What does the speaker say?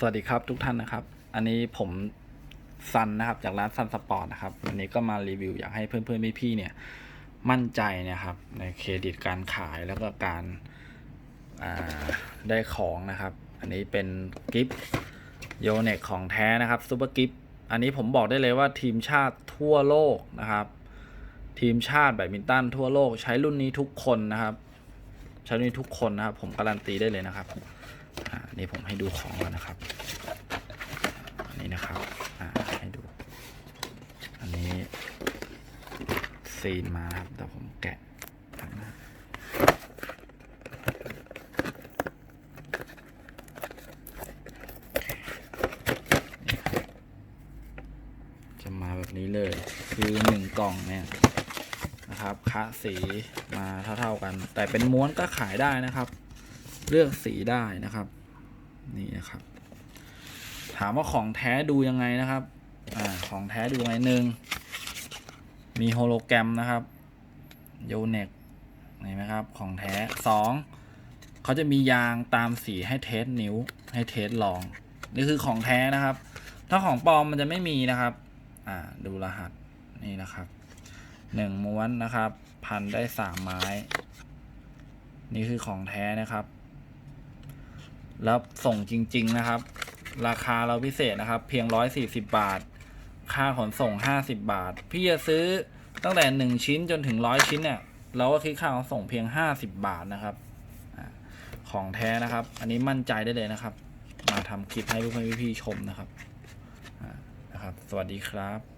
สวัสดีครับทุกท่านนะครับ อันนี้ผมซันนะครับจากร้านซันสปอร์ตนะครับวันนี้ก็มารีวิวอยากให้เพื่อนๆพี่ๆเนี่ยมั่นใจนะครับในเครดิตการขายแล้วก็การาได้ของนะครับ อันนี้เป็นกิฟต์โยเนกของแท้นะครับซูเปอร์กิฟต์อันนี้ผมบอกได้เลยว่าทีมชาติทั่วโลกนะครับ ทีมชาติแบดมินตันทั่วโลกใช้รุ่นนี้ทุกคนนะครับ ใช้รุ่นนี้ทุกคนนะครับ ผมการันตีได้เลยนะครับอ่านี่ผมให้ดูของก่อนนะครับอันนี้นะครับอ่าให้ดู อันนี้ซีนมาครับแต่ผมแกะจะมาแบบนี้เลย คือหนึ่งกล่องเนี่ยนะครับคะสีมาเท่าๆกัน แต่เป็นม้วนก็ขายได้นะครับ เลือกสีได้นะครับ นี่นะครับ ถามว่าของแท้ดูยังไงนะครับอ่าของแท้ดูยังไงหนึ่งมีโฮโลแกรมนะครับโยเน็กเห็นไหมครับ ของแท้สองเขาจะมียางตามสีให้เทสนิ้ว ให้เทสลอง นี่คือของแท้นะครับ ถ้าของปลอมมันจะไม่มีนะครับ อ่า ดูรหัสนี่นะครับหนึ่งม้วนนะครับ พันได้สามไม้ นี่คือของแท้นะครับ แล้วส่งจริง ๆ นะครับ ราคาเราพิเศษนะครับ เพียง 140 บาท ค่าขนส่ง 50 บาท พี่จะซื้อตั้งแต่ 1 ชิ้นจนถึง 100 ชิ้นเนี่ยเราก็คิดค่าขนส่งเพียง 50 บาทนะครับของแท้นะครับ อันนี้มั่นใจได้เลยนะครับ มาทำคลิปให้เพื่อนๆพี่ๆชมนะครับนะครับ สวัสดีครับ